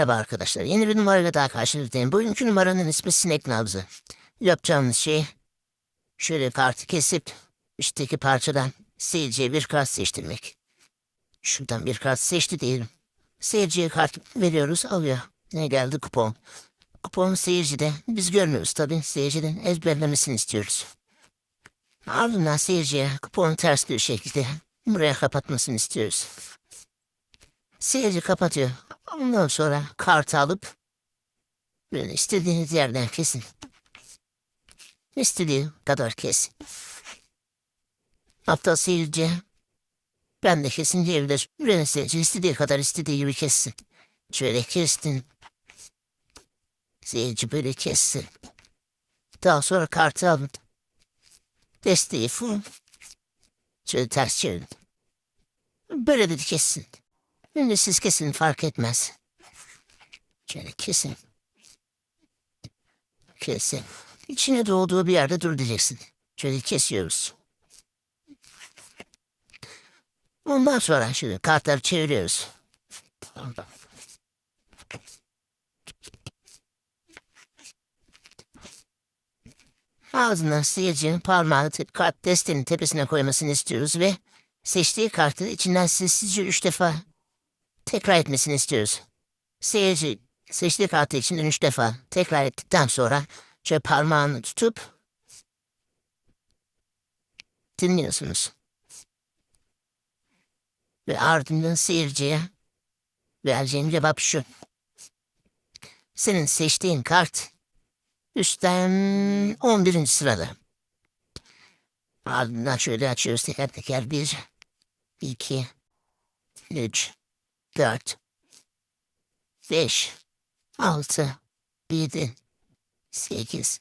Merhaba arkadaşlar. Yeni bir numarayla daha karşınızdayım. Bugünkü numaranın ismi sinek nabzı. Yapacağımız şey şöyle kartı kesip üstteki parçadan seyirciye bir kart seçtirmek. Şuradan bir kart seçti diyelim. Seyirciye kart veriyoruz alıyor. Ne geldi kupon. Kupon seyircide. Biz görmüyoruz tabii. Seyirciden ezberlemesini istiyoruz. Ardından seyirciye kuponu ters bir şekilde buraya kapatmasını istiyoruz. Seyirci kapatıyor. Ondan sonra kartı alıp böyle istediğiniz yerden kesin. İstediği kadar kesin. Hatta seyirci ben de kesin diyebilir. Böyle seyirci istediği kadar istediği gibi kessin. Şöyle kestin. Seyirci böyle kessin. Daha sonra kartı alın. Desteği full. Şöyle ters çevirin. Böyle de kessin. Şimdi siz kesin fark etmez. Şöyle kesin. Kesin. İçine doğduğu bir yerde dur diyeceksin. Şöyle kesiyoruz. Ondan sonra şimdi kartları çeviriyoruz. Ağzından seyircinin parmağını te- kart destenin tepesine koymasını istiyoruz ve seçtiği kartı içinden sessizce üç defa tekrar etmesini istiyoruz. Seyirci seçtiği kartı içinden üç defa tekrar ettikten sonra şöyle parmağını tutup dinliyorsunuz. Ve ardından seyirciye vereceğim cevap şu. Senin seçtiğin kart üstten 11. sırada. Ardından şöyle açıyoruz teker teker. Bir, iki, üç, dört, beş, altı, yedi, sekiz,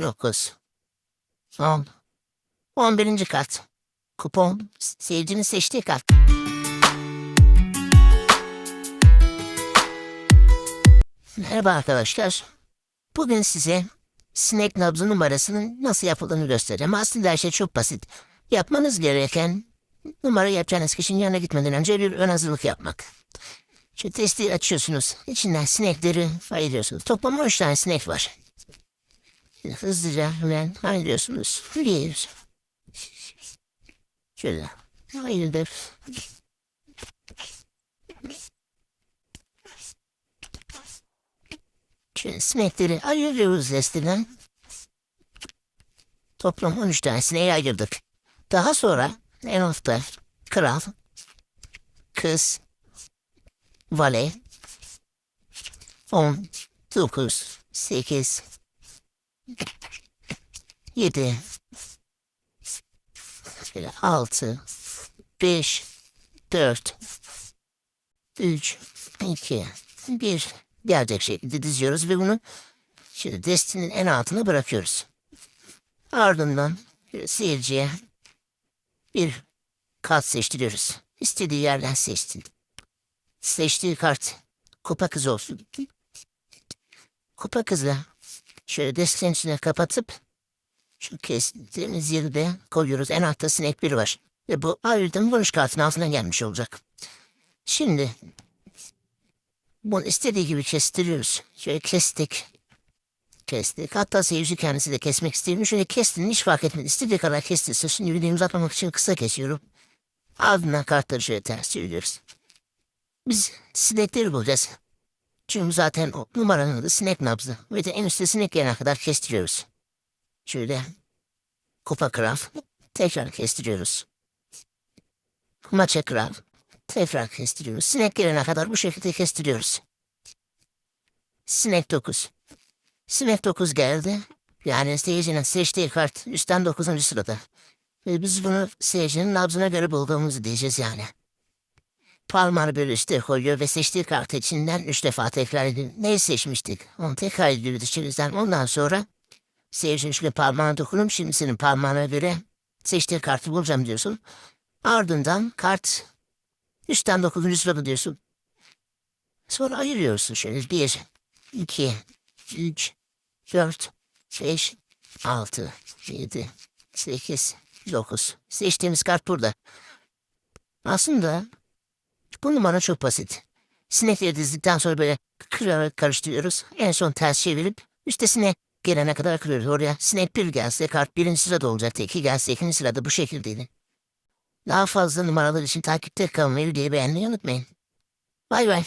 dokuz, on, on birinci kat. Kupon seyircinin seçtiği kat. Merhaba arkadaşlar. Bugün size sinek nabzı numarasının nasıl yapıldığını göstereceğim. Aslında her şey çok basit. Yapmanız gereken numara yapacağınız kişinin yanına gitmeden önce bir ön hazırlık yapmak. Şu testi açıyorsunuz. İçinden sinekleri ayırıyorsunuz. Toplam 13 tane sinek var. Hızlıca hemen ayırıyorsunuz. Bir. Şöyle. Ayırdım. Şimdi sinekleri ayırıyoruz desteden. Toplam 13 tanesini ayırdık. Daha sonra altta kral, kız, vale, 10, 9, 8, 7, 6, 5, 4, 3, 2, 1 gelecek şekilde diziyoruz ve bunu şimdi destinin en altına bırakıyoruz. Ardından bir seyirciye bir kart seçtiriyoruz. İstediği yerden seçsin. Seçtiği kart kupa kız olsun. Kupa kızı şöyle destenin içine kapatıp şu kestiğimiz yeri de koyuyoruz. En altta sinek bir var. Ve bu ayrıca vuruş kartının altına gelmiş olacak. Şimdi bunu istediği gibi kestiriyoruz. Şöyle kestik. Kestik. Hatta seyirci kendisi de kesmek istiyor. Şöyle kestin hiç fark etmedi. İstediği kadar kestirse şimdi videomu uzatmamak için kısa kesiyorum. Ardından kartları şöyle ters çeviriyoruz. Biz sinekleri bulacağız. Çünkü zaten o numaranın adı sinek nabzı. Ve de en üstte sinek gelene kadar kestiriyoruz. Şöyle kupa kral. Tekrar kestiriyoruz. Maça kral. Tekrar kestiriyoruz. Sinek gelene kadar bu şekilde kestiriyoruz. Sinek 9. Sinek 9 geldi. Yani seyircinin seçtiği kart üstten 9. sırada. Ve biz bunu seyircinin nabzına göre bulduğumuzu diyeceğiz yani. Parmağını böyle üstüne koyuyor ve seçtiği kartı içinden üç defa tekrar ediyor. Neyi seçmiştik? Onu tekrar ediyoruz içimizden. Ondan sonra seyircinin şöyle parmağına dokunup şimdi senin parmağına göre seçtiği kartı bulacağım diyorsun. Ardından kart Üstten dokuzuncu sırada diyorsun. Sonra ayırıyorsun şöyle. Bir, iki, üç, dört, beş, altı, yedi, sekiz, dokuz. Seçtiğimiz kart burada. Aslında bu numara çok basit. Sinekleri dizdikten sonra böyle kırarak karıştırıyoruz. En son ters çevirip üstesine gelene kadar kırıyoruz. Oraya sinek bir gelse kart birinci sırada olacaktı. iki gelse ikinci sırada bu şekildeydi. Daha fazla numaralar için takipte kalmayı videoyu beğenmeyi unutmayın. Bay bay.